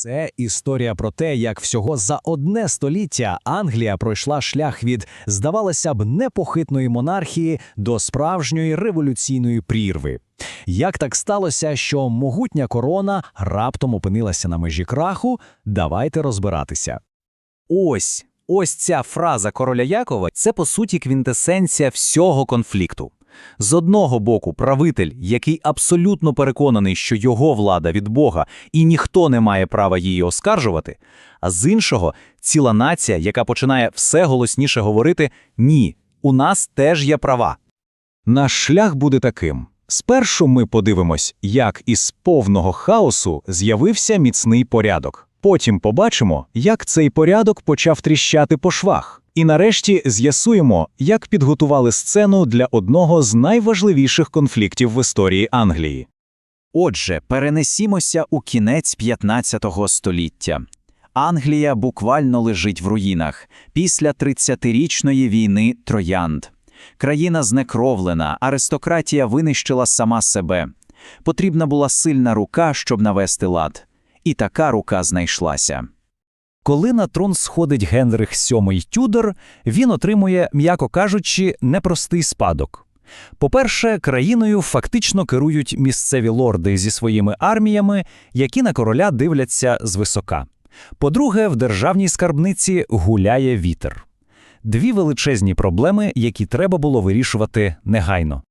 Це історія про те, як всього за одне століття Англія пройшла шлях від, здавалося б, непохитної монархії до справжньої революційної прірви. Як так сталося, що могутня корона раптом опинилася на межі краху? Давайте розбиратися. Ось, ось ця фраза короля Якова це по суті квінтесенція всього конфлікту. З одного боку, правитель, який абсолютно переконаний, що його влада від Бога і ніхто не має права її оскаржувати, а з іншого, ціла нація, яка починає все голосніше говорити: ні, у нас теж є права. Наш шлях буде таким. Спершу ми подивимось, як із повного хаосу з'явився міцний порядок. Потім побачимо, як цей порядок почав тріщати по швах. І нарешті з'ясуємо, як підготували сцену для одного з найважливіших конфліктів в історії Англії. Отже, перенесімося у кінець 15 століття. Англія буквально лежить в руїнах після 30-річної війни троянд. Країна знекровлена, аристократія винищила сама себе. Потрібна була сильна рука, щоб навести лад. І така рука знайшлася. Коли на трон сходить Генрих VII Тюдор, він отримує, м'яко кажучи, непростий спадок. По-перше, країною фактично керують місцеві лорди зі своїми арміями, які на короля дивляться звисока. По-друге, в державній скарбниці гуляє вітер. Дві величезні проблеми, які треба було вирішувати негайно.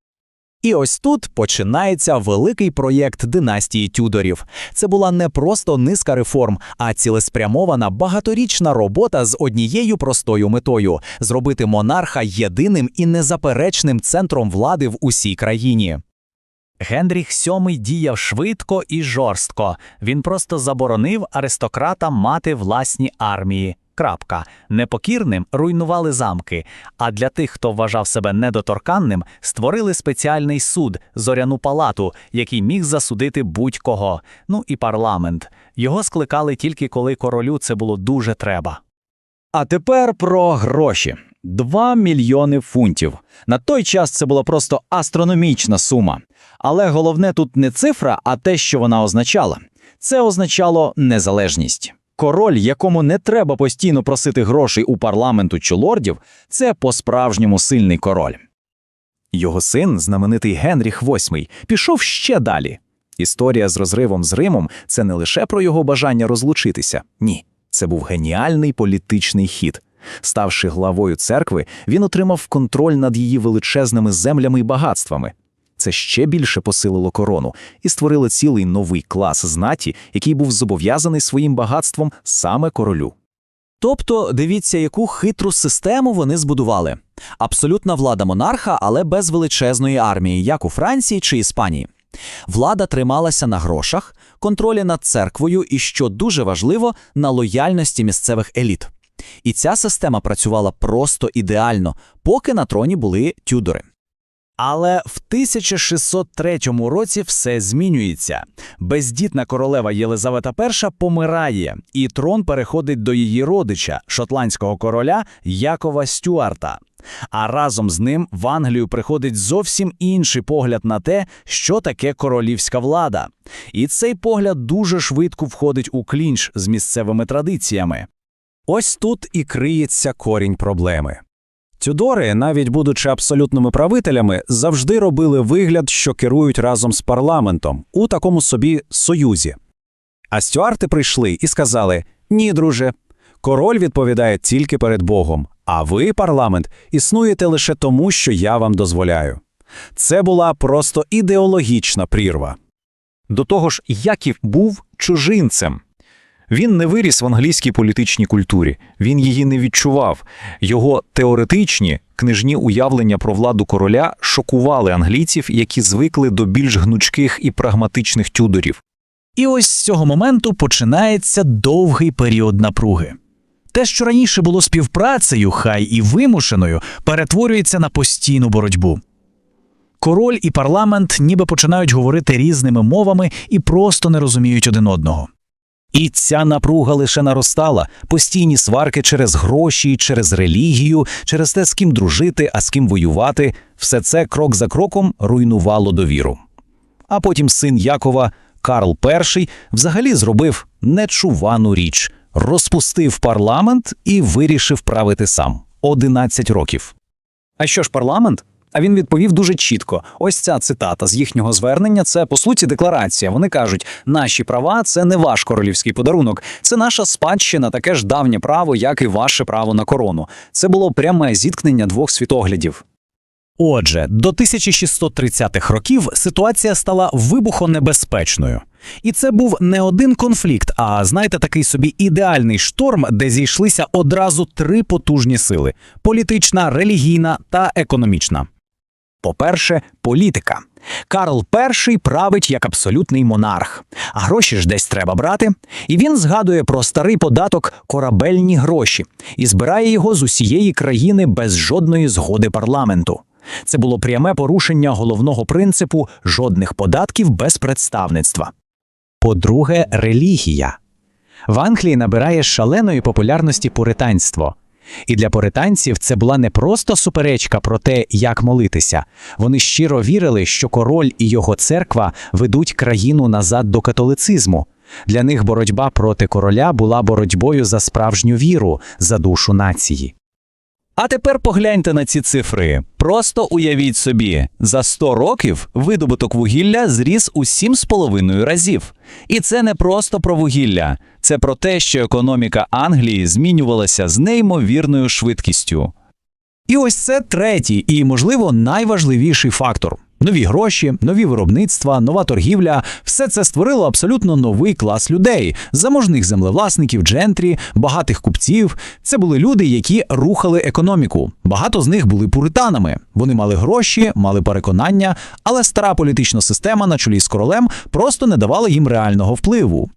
І ось тут починається великий проєкт династії Тюдорів. Це була не просто низка реформ, а цілеспрямована багаторічна робота з однією простою метою зробити монарха єдиним і незаперечним центром влади в усій країні. Генріх VII діяв швидко і жорстко. Він просто заборонив аристократам мати власні армії. Крапка. Непокірним руйнували замки, а для тих, хто вважав себе недоторканним, створили спеціальний суд зоряну палату, який міг засудити будь-кого. Ну і парламент. Його скликали тільки коли королю це було дуже треба. А тепер про гроші. 2 мільйони фунтів. На той час це була просто астрономічна сума. Але головне тут не цифра, а те, що вона означала. Це означало незалежність. Король, якому не треба постійно просити грошей у парламенту чи лордів, це по-справжньому сильний король. Його син, знаменитий Генріх VIII, пішов ще далі. Історія з розривом з Римом це не лише про його бажання розлучитися. Ні, це був геніальний політичний хід. Ставши главою церкви, він отримав контроль над її величезними землями і багатствами. Це ще більше посилило корону і створило цілий новий клас знаті, який був зобов'язаний своїм багатством саме королю. Тобто, дивіться, яку хитру систему вони збудували. Абсолютна влада монарха, але без величезної армії, як у Франції чи Іспанії. Влада трималася на грошах, контролі над церквою і, що дуже важливо, на лояльності місцевих еліт. І ця система працювала просто ідеально, поки на троні були тюдори. Але в 1603 році все змінюється. Бездітна королева Єлизавета І помирає, і трон переходить до її родича, шотландського короля Якова Стюарта. А разом з ним в Англію приходить зовсім інший погляд на те, що таке королівська влада. І цей погляд дуже швидко входить у клінч з місцевими традиціями. Ось тут і криється корінь проблеми. Тюдори, навіть будучи абсолютними правителями, завжди робили вигляд, що керують разом з парламентом у такому собі союзі. А стюарти прийшли і сказали: Ні, друже, король відповідає тільки перед Богом, а ви, парламент, існуєте лише тому, що я вам дозволяю. Це була просто ідеологічна прірва. До того ж, Яків був чужинцем. Він не виріс в англійській політичній культурі, він її не відчував. Його теоретичні книжні уявлення про владу короля шокували англійців, які звикли до більш гнучких і прагматичних тюдорів. І ось з цього моменту починається довгий період напруги. Те, що раніше було співпрацею, хай і вимушеною, перетворюється на постійну боротьбу. Король і парламент ніби починають говорити різними мовами і просто не розуміють один одного. І ця напруга лише наростала, постійні сварки через гроші, через релігію, через те, з ким дружити, а з ким воювати, все це крок за кроком руйнувало довіру. А потім син Якова Карл І взагалі зробив нечувану річ, розпустив парламент і вирішив правити сам. 11 років. А що ж парламент? А він відповів дуже чітко. Ось ця цитата з їхнього звернення це по суті декларація. Вони кажуть: наші права це не ваш королівський подарунок, це наша спадщина, таке ж давнє право, як і ваше право на корону. Це було пряме зіткнення двох світоглядів. Отже, до 1630-х років ситуація стала вибухонебезпечною. І це був не один конфлікт, а знаєте, такий собі ідеальний шторм, де зійшлися одразу три потужні сили: політична, релігійна та економічна. По-перше, політика. Карл І править як абсолютний монарх, а гроші ж десь треба брати. І він згадує про старий податок корабельні гроші і збирає його з усієї країни без жодної згоди парламенту. Це було пряме порушення головного принципу жодних податків без представництва. По-друге, релігія. В Англії набирає шаленої популярності пуританство. І для пуританців це була не просто суперечка про те, як молитися. Вони щиро вірили, що король і його церква ведуть країну назад до католицизму. Для них боротьба проти короля була боротьбою за справжню віру, за душу нації. А тепер погляньте на ці цифри. Просто уявіть собі, за 100 років видобуток вугілля зріс у 7,5 разів. І це не просто про вугілля, це про те, що економіка Англії змінювалася з неймовірною швидкістю. І ось це третій і, можливо, найважливіший фактор. Нові гроші, нові виробництва, нова торгівля все це створило абсолютно новий клас людей: заможних землевласників, джентрі, багатих купців. Це були люди, які рухали економіку. Багато з них були пуританами. Вони мали гроші, мали переконання, але стара політична система на чолі з королем просто не давала їм реального впливу.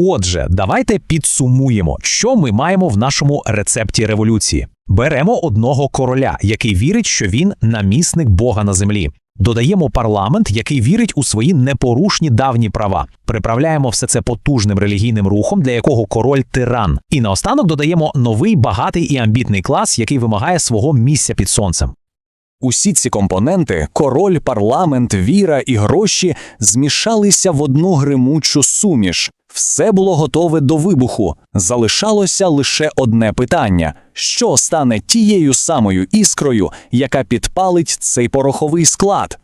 Отже, давайте підсумуємо, що ми маємо в нашому рецепті революції. Беремо одного короля, який вірить, що він намісник Бога на землі. Додаємо парламент, який вірить у свої непорушні давні права. Приправляємо все це потужним релігійним рухом, для якого король тиран. І наостанок додаємо новий багатий і амбітний клас, який вимагає свого місця під сонцем. Усі ці компоненти король, парламент, віра і гроші змішалися в одну гримучу суміш. Все було готове до вибуху. Залишалося лише одне питання: що стане тією самою іскрою, яка підпалить цей пороховий склад?